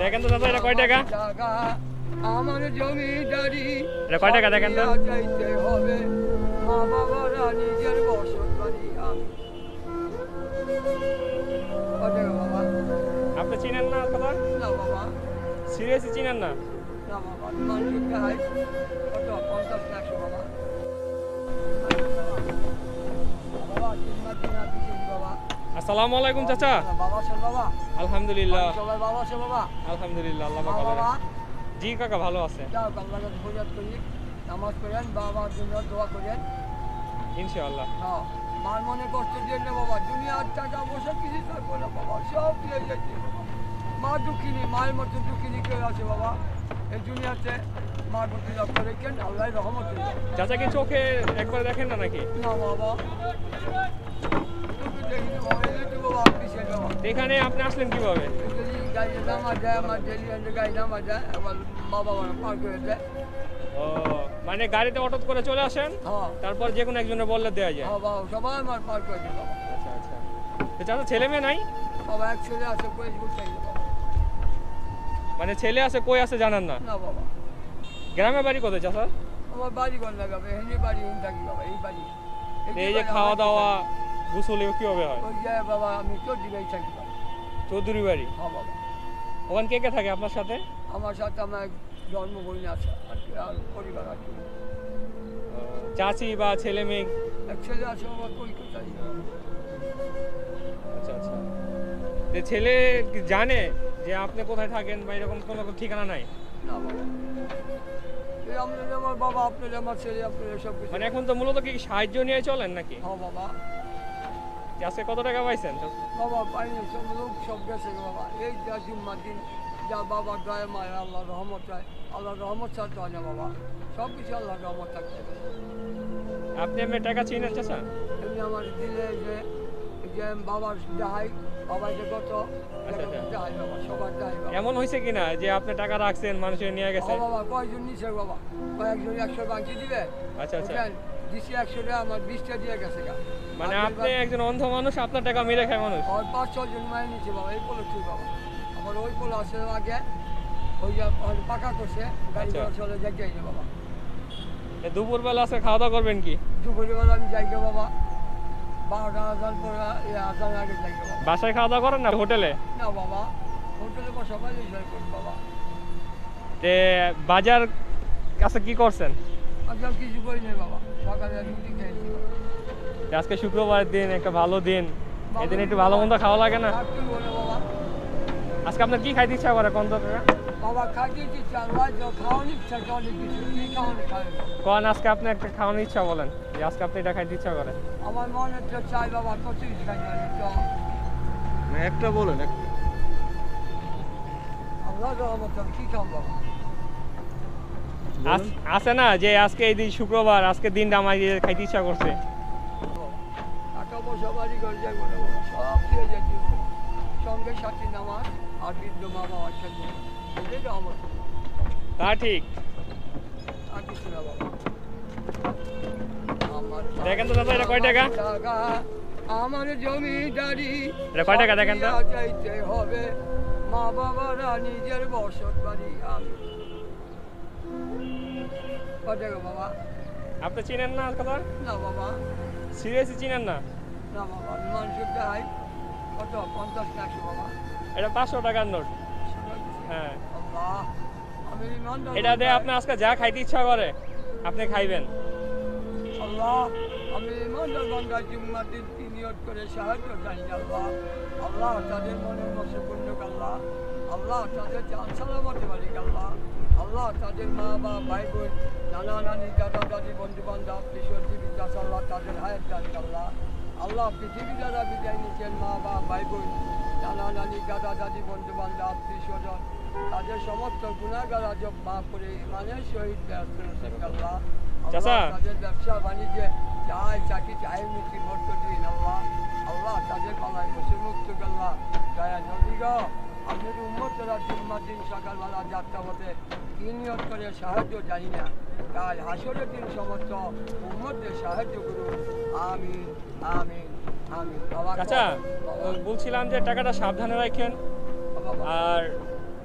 দেখেন তো দাদা এটা কয় টাকা? আমার জমিদারি এটা কয় টাকা দেখেন তো? যাইতে হবে। মা বাবারা নিজের বসত বাড়ি আমি আপনি চিনেন না কথা না বাবা। সিরিয়াসলি চিনেন না? না বাবা মানুষের গায়ে কত আসসালামু আলাইকুম চাচা। বাবা শোন বাবা। আলহামদুলিল্লাহ। সবাই বাবা শোন বাবা? আলহামদুলিল্লাহ আল্লাহ পাক জি কাকা ভালো আছে। নামাজ পড়েন বাবার জন্য দোয়া করেন। ইনশাআল্লাহ। হ্যাঁ মার মনে কষ্ট দিয়ে নে বাবা। দুনিয়ার টাকা পয়সা কিছু থাকবে না বাবা। সব দিয়ে যাচ্ছে মা দুঃখিনী মায়ের মতো দুঃখিনী কেউ আছে বাবা। এই দুনিয়াতে মার প্রতি লক্ষ্য রেখেন আল্লাহ রহমত। হয়ে যাবে। চাচা কি চোখে একবার দেখেন না নাকি? না বাবা। এখানে আপনি আসলেন কীভাবে? মানে গাড়িতে অটো করে চলে আসেন? হ্যাঁ। তারপর যে কোনো একজনের বললে দেওয়া যায়? হ্যাঁ সবাই আমার পার করে বাবা আচ্ছা আচ্ছা। চাচা ছেলে মেয়ে নাই? এক ছেলে আছে মানে ছেলে আছে কই আছে জানান না? না বাবা। গ্রামে বাড়ি কোথায় চাচা? আমার বাড়ি ঘর লাগাবে হেনি বাড়ি হিন থাকি বাবা এই বাড়ি। এই যে খাওয়া দাওয়া গোসল কীভাবে হয়? ওই যে বাবা আমি দিকেই থাকি বাবা চৌধুরী বাড়ি? হ্যাঁ বাবা। ওখানে কে কে থাকে আপনার সাথে? আমার সাথে আমার জন্মভূমি আছে আর কি, আর পরিবার আছে। চাচি বা ছেলে মেয়ে? এক ছেলে আছে আমার কলকাতায় আচ্ছা আচ্ছা। তো ছেলে কি জানে যে আপনি কোথায় থাকেন বা এরকম কোনো ঠিকানা নাই? না বাবা। এই আমার বাবা আপনার আমার ছেলে আপনার সব কিছু। মানে এখন তো মূলত কি সাহায্য নিয়ে চলেন নাকি? হ্যাঁ বাবা। যে আজকে কত টাকা পাইছেন? বাবা পাইনি সব লোক সব গেছে বাবা। এই যা জুম্মা দিন যা বাবা গায়ে মায় আল্লাহ রহমত চায় আল্লাহ রহমত চার তো না বাবা। সব কিছু আল্লাহ রহমত হবে। আপনি আমি টাকা চিনেন চাচা? এমনি আমার দিলে যে যে বাবার দেহাই আচ্ছা, আচ্ছা। এমন হয়েছে কিনা যে আপনি টাকা রাখছেন মানুষের নিয়ে গেছে? বাবা কয়জন নিছে বাবা? কয়েকজন একশো বাঙ্কি দিবে? আচ্ছা আচ্ছা। দিছি একশো টাকা আমার বিশটা দিয়ে গেছে মানে আপনি একজন অন্ধ মানুষ আপনার টাকা মেরে খায় মানুষ? আর পাঁচ ছজন মায়ের নিচে বাবা এই পোলো ঠিক বাবা। আমার ওই পোলো আছে আগে ওই যে পাকা করছে গাড়ি আচ্ছা। চলে যাই বাবা। দুপুরবেলা আজকে খাওয়া দাওয়া করবেন কি? দুপুরবেলা আমি যাই বাবা। বারোটা হাজার পরে এই আগে যাই বাসায় খাওয়া দাওয়া করেন না হোটেলে? না বাবা হোটেলে সবাই এনজয় করি বাবা। তে বাজার কাছে কি করছেন? কিছু করি নাই বাবা সকালে রুটি খেয়েছি আজকে শুক্রবার দিন একটা ভালো দিন। এদিন একটু ভালো মন্দ খাওয়া লাগে না? আজকে আপনার কি খাইতে ইচ্ছা করে কোন টাকা বাবা কোন আজকে আপনি একটা খাওয়ানোর ইচ্ছা বলেন। যে আজকে আপনি এটা খাইতে ইচ্ছা করে। আমার মনে তো চাই বাবা তো মানে একটা বলেন বাবা আছে না যে আজকে এই দিন শুক্রবার আজকে দিনটা আমার খাইতে ইচ্ছা করছে। টাকা পয়সা বাড়ি ঘর যাব সব দিয়ে যেতে সঙ্গে সাথী নামাজ আর বৃদ্ধ মা বাবার সাথে। এটাই রহমত তা ঠিক। দেখেন তো দাদা, এটা কয় টাকা? আমার জমিদারি এটা কয় টাকা দেখেন তো? যাইতে হবে। মা বাবারা নিজের বসত বাড়ি আমি। কয় টাকা বাবা? আপনি চিনেন না কথা না বাবা। সিরিয়াসলি চিনেন না? না বাবা মানুষের কত? পঞ্চাশ টাকা বাবা। এটা পাঁচশো টাকার নোট। হ্যাঁ। এটা দিয়ে। আপনি আজকে যা খাইতে ইচ্ছা করে আপনি খাইবেন। আল্লাহ আমি ইমানদার বান্দা কি নিয়ত করে সাহায্য চাই আল্লাহ। আল্লাহ তাদের মনের মধ্যে পূর্ণ আল্লাহ। আল্লাহ তাদের জান সালামতে মালিক আল্লাহ। আল্লাহ তাদের মা বা ভাই বোন নানা নানি দাদা দাদি বন্ধু বান্ধব কিশোর জীবিত আল্লাহ তাদের হায়াত দান আল্লাহ। আল্লাহ পৃথিবী যারা বিদায় নিচ্ছেন মা বা ভাই বোন নানা নানি দাদা দাদি বন্ধু বান্ধব স্বজন তাদের সমস্ত গুণাগার আজব মা করে ইমানের ব্যস্ত আল্লাহ। তাদের ব্যবসা বাণিজ্যে চাই চাকরি চাই মুক্তি ভর্ত দিন আল্লাহ। আল্লাহ তাদের পালায় বসে মুক্ত আল্লাহ। দয়া নবীগ আপনার উন্মতরা জুম্মা দিন সকালবেলা যাত্রা পথে কি নিয়ত করে সাহায্য জানি না। তাই হাসরের দিন সমস্ত উন্মতদের সাহায্য করুন আমিন আমিন বাবা আচ্ছা বলছিলাম যে টাকাটা সাবধানে রাখেন। আর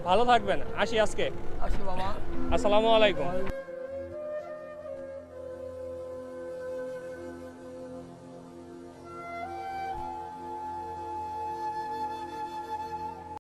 ভালো থাকবেন। আসি আজকে। আসি বাবা। আসসালামু আলাইকুম।